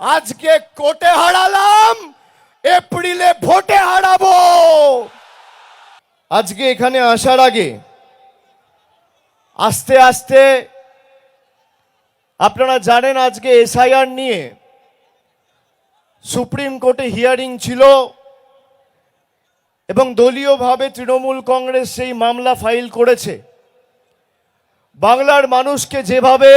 আজকে কোটে হারালাম, এপ্রিলে ভোটে হারাবো। আজকে এখানে আসার আগে আস্তে আস্তে আপনারা জানেন আজকে এসআইআর নিয়ে সুপ্রিম কোর্টে হিয়ারিং ছিল এবং দলীয়ভাবে তৃণমূল কংগ্রেস সেই মামলা ফাইল করেছে। বাংলার মানুষকে যেভাবে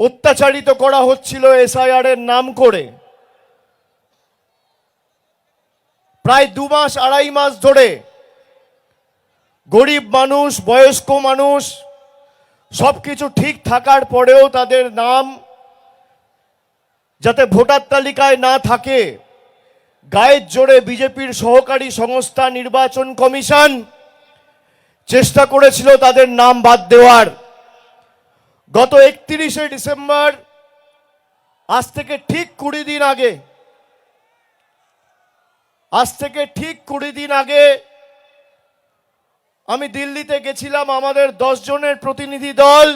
অত্যাচারিত করা হচ্ছিল এসআইআর এর নাম করে। প্রায় দু মাস, আড়াই মাস ধরে গরিব মানুষ, বয়স্ক মানুষ সব কিছু ঠিক থাকার পরেও তাদের নাম যাতে ভোটার তালিকায় না থাকে, গায়ের জোরে বিজেপির সহকারী সংস্থা নির্বাচন কমিশন চেষ্টা করেছিল তাদের নাম বাদ দেওয়ার। গত একত্রিশে ডিসেম্বর, আজ থেকে ঠিক কুড়ি দিন আগে, আজ থেকে ঠিক কুড়ি দিন আগে আমি দিল্লিতে গেছিলাম আমাদের দশ জনের প্রতিনিধি দল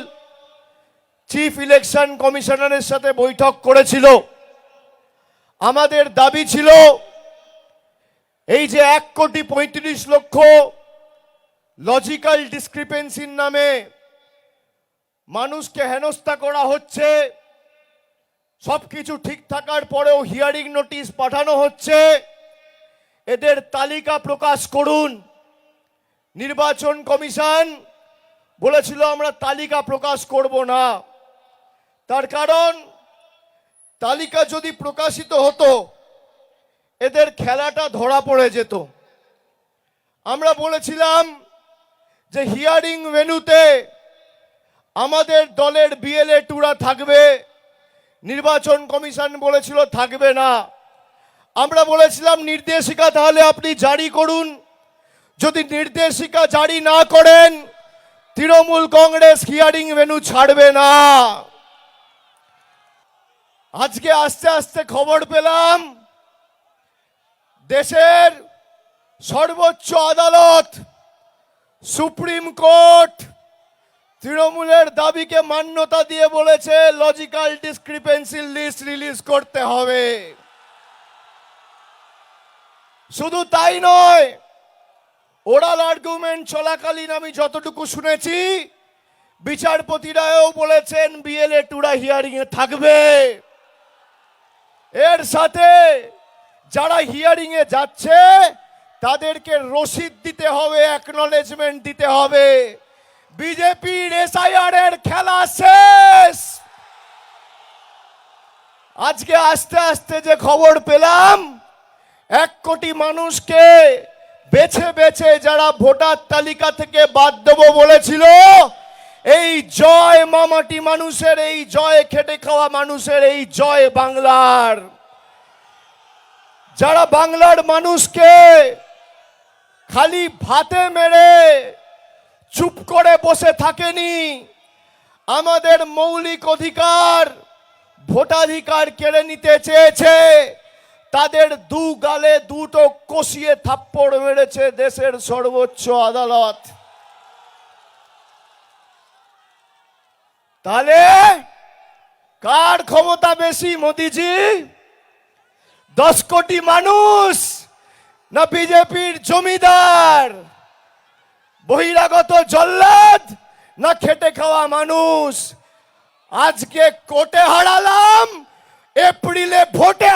চিফ ইলেকশন কমিশনারের সাথে বৈঠক করেছিল। আমাদের দাবি ছিল, এই যে এক কোটি পঁয়ত্রিশ লক্ষ লজিক্যাল ডিসক্রিপেন্সির নামে মানুষকে হেনস্থা করা হচ্ছে। সবকিছু ঠিক থাকার পরেও হিয়ারিং নোটিশ পাঠানো হচ্ছে। এদের তালিকা প্রকাশ করুন। নির্বাচন কমিশন বলেছিল আমরা তালিকা প্রকাশ করব না। তার কারণ, তালিকা যদি প্রকাশিত হতো, এদের খেলাটা ধরা পড়ে যেত। আমরা বলেছিলাম যে হিয়ারিং ভেনুতে আমাদের দলের বিএলএ টুরা থাকবে। নির্বাচন কমিশন বলেছিল থাকবে না। আমরা বলেছিলাম, নির্দেশিকা তাহলে আপনি জারি করুন। যদি নির্দেশিকা জারি না করেন, তৃণমূল কংগ্রেস হিয়ারিং ভেনু ছাড়বে না। আজকে আস্তে আস্তে খবর পেলাম, দেশের সর্বোচ্চ আদালত, সুপ্রিম কোর্ট তৃণমূলের দাবিকে মান্যতা দিয়ে বলেছে লজিক্যাল ডিসক্রিপেন্সি লিস্ট রিলিজ করতে হবে। শুধু তাই নয় ওরাল আর্গুমেন্ট চলাকালীন আমি যতটুকু শুনেছি, বিচারপতিরাও বলেছেন বিএলএ টুরা হিয়ারিং এ থাকবে। এর সাথে যারা হিয়ারিং এ যাচ্ছে, তাদেরকে রসিদ দিতে হবে অ্যাকনলেজমেন্ট দিতে হবে। বিজেপির এসআইআর এর খেলা শেষ। আজকে আস্তে আস্তে যে খবর পেলাম, এক কোটি মানুষকে বেছে বেছে যারা ভোটার তালিকা থেকে বাদ দেবো বলেছিল, এই জয় মামাটি মানুষের, এই জয় খেটে খাওয়া মানুষের, এই জয় বাংলার। যারা বাংলার মানুষকে খালি ভাতে মেরে চুপ করে বসে থাকেনি। আমাদের মৌলিক অধিকার ভোটাধিকার কেড়ে নিতে চেয়েছে। তাদের দু গালে দুটো কষিয়ে থাপ্পড় মেরেছে দেশের সর্বোচ্চ আদালত। তাহলে কার ক্ষমতা বেশি, মোদিজি? দশ কোটি মানুষ না বিজেপির জমিদার? বহিরাগত জল্লাদ না খেটে খাওয়া মানুষ। আজকে কোটে হারালাম এপ্রিলে ভোটে